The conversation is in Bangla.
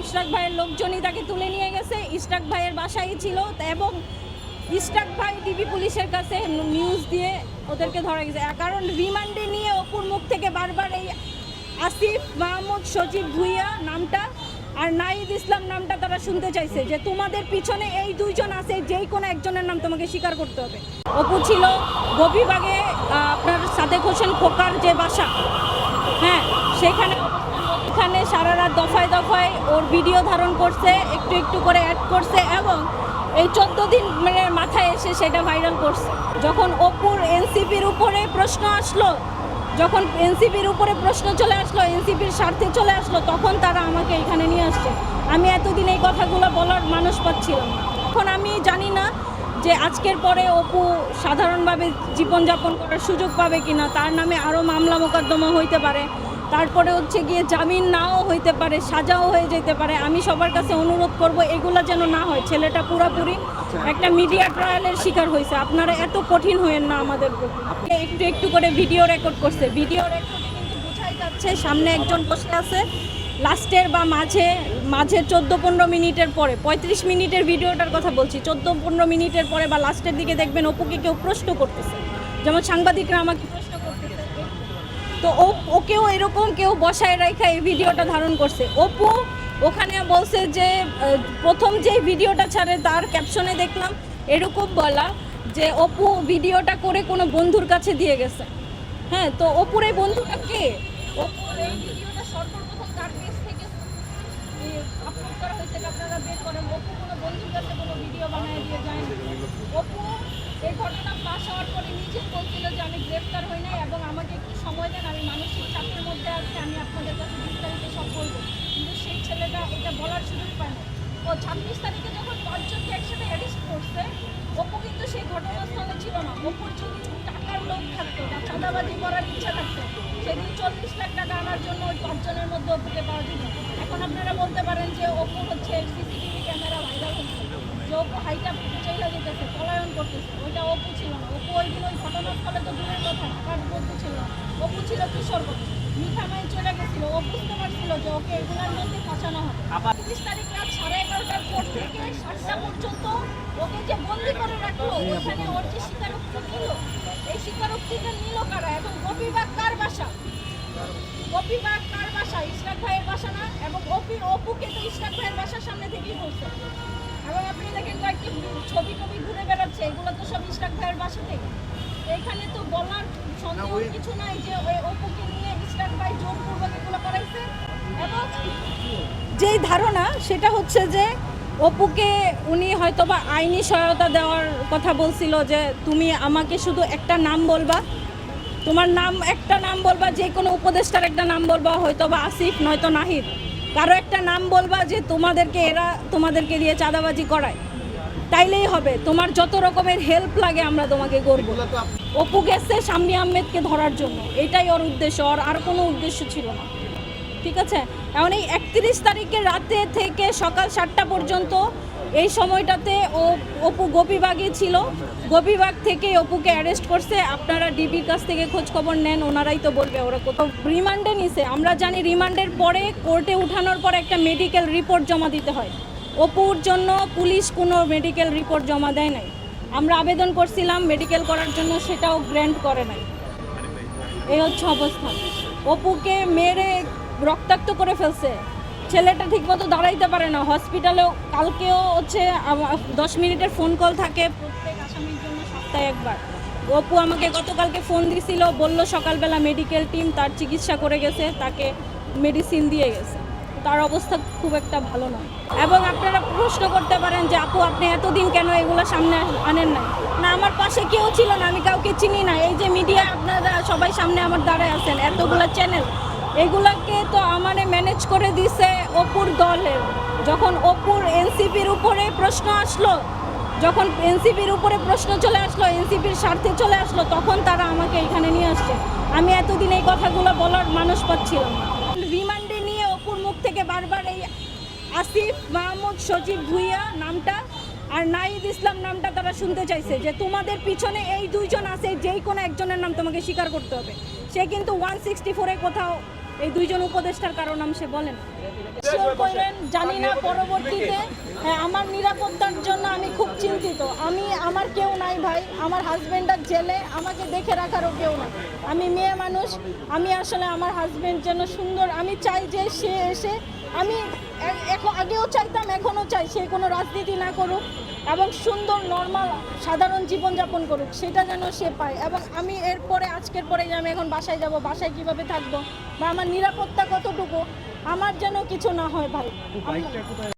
ইশরাক ভাইয়ের লোকজনই তাকে তুলে নিয়ে গেছে। ইশরাক ভাইয়ের বাসায় ছিল এবং ইশরাক ভাই ডিবি পুলিশের কাছে নিউজ দিয়ে ওদেরকে ধরা গেছে। কারণ রিমান্ডে নিয়ে অপুর মুখ থেকে বারবার এই আসিফ মাহমুদ সজীব ভুইয়া নামটা আর নাইদ ইসলাম নামটা তারা শুনতে চাইছে যে তোমাদের পিছনে এই দুইজন আছে যেই কোনো একজনের নাম তোমাকে স্বীকার করতে হবে। অপু ছিল আহ, আপনার সাদেক হোসেন খোকার যে বাসা হ্যাঁ সেখানে এখানে সারা রাত দফায় দফায় ওর ভিডিও ধারণ করছে, একটু একটু করে অ্যাড করছে এবং এই চোদ্দ দিন মানে মাথায় এসে সেটা ভাইরাল করছে। যখন অপুর এনসিপির উপরে প্রশ্ন আসলো, যখন এনসিপির উপরে প্রশ্ন চলে আসলো, এনসিপির স্বার্থে চলে আসলো, তখন তারা আমাকে এখানে নিয়ে আসছে। আমি এতদিন এই কথাগুলো বলার মানুষ পাচ্ছিলাম এখন আমি জানি না যে আজকের পরে অপু সাধারণভাবে জীবনযাপন করার সুযোগ পাবে কিনা। তার নামে আরও মামলা মোকদ্দমা হইতে পারে। তারপরে হচ্ছে গিয়ে জামিন নাও হইতে পারে, সাজাও হয়ে যেতে পারে। আমি সবার কাছে অনুরোধ করব, এগুলো যেন না হয়। ছেলেটা পুরোপুরি একটা মিডিয়া ট্রায়ালের শিকার হয়েছে আপনারা এত কঠিন হয়েন না আমাদের একটু একটু করে ভিডিও রেকর্ড করছে। ভিডিও রেকর্ডে কিন্তু বোঝাই যাচ্ছে, সামনে একজন বসে আছে। লাস্টের বা মাঝে মাঝে চোদ্দ পনেরো মিনিটের পরে, পঁয়ত্রিশ মিনিটের ভিডিওটার কথা বলছি। চোদ্দ পনেরো মিনিটের পরে বা লাস্টের দিকে দেখবেন অপুকে কেউ প্রশ্ন করতেছে। যেমন সাংবাদিকরা আমাকে তো ও ওকেও এরকম কেউ বসায় রাখা এই ভিডিওটা ধারণ করছে। অপু ওখানে বলছে যে প্রথম যে ভিডিওটা ছাড়ে তার ক্যাপশনে দেখলাম এরকম বলা যে, অপু ভিডিওটা করে কোনো বন্ধুর কাছে দিয়ে গেছে। হ্যাঁ তো অপুর এই বন্ধুটা কে? এই ঘটনা ফাঁস হওয়ার পরে নিজে বলছিল যে, আমি গ্রেফতার হই নাই এবং আমাকে সময় দেন, আমি মানসিক চাপের মধ্যে আছি, আমি আপনাদের কাছে বিস্তারিত সব বলব। কিন্তু সেই ছেলেটা এটা বলার সুযোগ পায় না। ও ছাব্বিশ তারিখে যখন পাঁচজনকে একসাথে অ্যারেস্ট করছে, অপু কিন্তু সেই ঘটনাস্থলে ছিল না। অপুর যদি টাকার লোক থাকতো, বা চাঁদাবাজি করার ইচ্ছা থাকতো। সেদিন চল্লিশ লাখ টাকা আনার জন্য ওই পাঁচজনের মধ্যে অপুকে পাওয়া যেত। এখন আপনারা বলতে পারেন যে অপু হচ্ছে সিসিটিভি ক্যামেরা ভাইরাল হচ্ছে যে অপু হাইটা চলে যেতেছে, পলায়ন করতেছে। ওইটা অপু ছিল না। অপু ওই দিন ওই ঘটনাস্থলে তো দূরের কথা কাজ বলতে ছিল না। ছিল কিশোর মিঠামাই চলে গেছিল। ও বুঝতে পারছিল যে ওকে এগুলোর মধ্যে ফাঁসানো হবে। আবার তিরিশ তারিখ রাত সাড়ে এগারোটার পর থেকে সাতটা পর্যন্ত ওকে যে বন্দি করে রাখল ওখানে ওর যে স্বীকারোক্তি নিল এই স্বীকারোক্তিটা নিল কারা? এবং গোপীবাগ কার বাসা? গোপীবাগ কার বাসা? ইশরাক ভাইয়ের বাসা না এবং অপি অপুকে তো ইশরাক ভাইয়ের বাসার সামনে থেকেই বলছে এবং আপনি দেখেন কয়েকটি ছবি টবি ঘুরে বেড়াচ্ছে এগুলো তো সব ইশরাক ভাইয়ের বাসা থেকে এখানে তো যে যেই ধারণা, সেটা হচ্ছে যে অপুকে উনি হয়তোবা আইনি সহায়তা দেওয়ার কথা বলছিল যে তুমি আমাকে শুধু একটা নাম বলবা। তোমার নাম, একটা নাম বলবা, যে কোনো উপদেষ্টার একটা নাম বলবা হয়তো বা আসিফ, নয়তো নাহিদ। কারও একটা নাম বলবা যে তোমাদেরকে এরা তোমাদেরকে দিয়ে চাঁদাবাজি করায়। তাইলেই হবে। তোমার যত রকমের হেল্প লাগে আমরা তোমাকে করব। অপু গেছে শাম্মী আহমেদকে ধরার জন্য। এটাই ওর উদ্দেশ্য ওর আর কোনো উদ্দেশ্য ছিল না। ঠিক আছে? এমন এই একত্রিশ তারিখে রাতে থেকে সকাল সাতটা পর্যন্ত এই সময়টাতে ও অপু গোপীবাগে ছিল। গোপীবাগ থেকে অপুকে অ্যারেস্ট করছে। আপনারা ডিবির কাছ থেকে খোঁজ খবর নেন ওনারাই তো বলবে ওরা কোথাও রিমান্ডে নিছে। আমরা জানি রিমান্ডের পরে কোর্টে উঠানোর পর একটা মেডিকেল রিপোর্ট জমা দিতে হয়। অপুর জন্য পুলিশ কোনো মেডিকেল রিপোর্ট জমা দেয় নাই। আমরা আবেদন করছিলাম মেডিকেল করার জন্য, সেটাও গ্র্যান্ট করে নাই। এই হচ্ছে অবস্থা। অপুকে মেরে রক্তাক্ত করে ফেলছে। ছেলেটা ঠিকমতো দাঁড়াইতে পারে না। হসপিটালেও কালকেও হচ্ছে দশ মিনিটের ফোন কল থাকে প্রত্যেক আসামির জন্য সপ্তাহে একবার। অপু আমাকে গতকালকে ফোন দিছিল, বলল সকালবেলা মেডিকেল টিম তার চিকিৎসা করে গেছে, তাকে মেডিসিন দিয়ে গেছে। তার অবস্থা খুব একটা ভালো নয় এবং আপনারা প্রশ্ন করতে পারেন যে, আপু, আপনি এতদিন কেন এগুলো সামনে আনেন না না, আমার পাশে কেউ ছিল না, আমি কাউকে চিনি না। এই যে মিডিয়া, আপনারা সবাই সামনে আমার দাঁড়ায় আছেন, এতগুলো চ্যানেল এগুলাকে তো আমারে ম্যানেজ করে দিছে অপুর দলের যখন অপুর এনসিপির উপরে প্রশ্ন আসলো, যখন এনসিপির উপরে প্রশ্ন চলে আসলো, এনসিপির স্বার্থে চলে আসলো, তখন তারা আমাকে এখানে নিয়ে আসছে। আমি এতদিন এই কথাগুলো বলার মানুষ পাচ্ছিলাম না রিমান্ডে নিয়ে অপুর মুখ থেকে বারবার এই আসিফ মাহমুদ সজীব ভুইয়া নামটা আর নাইদ ইসলাম নামটা তারা শুনতে চাইছে যে তোমাদের পিছনে এই দুইজন আছে যেই কোনো একজনের নাম তোমাকে স্বীকার করতে হবে। সে কিন্তু ওয়ান সিক্সটি ফোরে কোথাও এই দুইজন উপদেষ্টার কারও নাম সে বলেন করেন জানি না পরবর্তীতে হ্যাঁ, আমার নিরাপত্তার জন্য আমি খুব চিন্তিত। আমি আমার কেউ নাই ভাই আমার হাজবেন্ডার জেলে আমাকে দেখে রাখারও কেউ নাই। আমি মেয়ে মানুষ আমি আসলে আমার হাজবেন্ড যেন সুন্দর আমি চাই যে সে এসে আমি এখন আগেও চাইতাম, এখনও চাই সে কোনো রাজনীতি না করুক এবং সুন্দর নর্মাল সাধারণ জীবনযাপন করুক, সেটা যেন সে পায়। এবং আমি এরপরে, আজকের পরে যে আমি এখন বাসায় যাব, বাসায় কীভাবে থাকব বা আমার নিরাপত্তা কতটুকু, আমার যেন কিছু না হয় ভাই।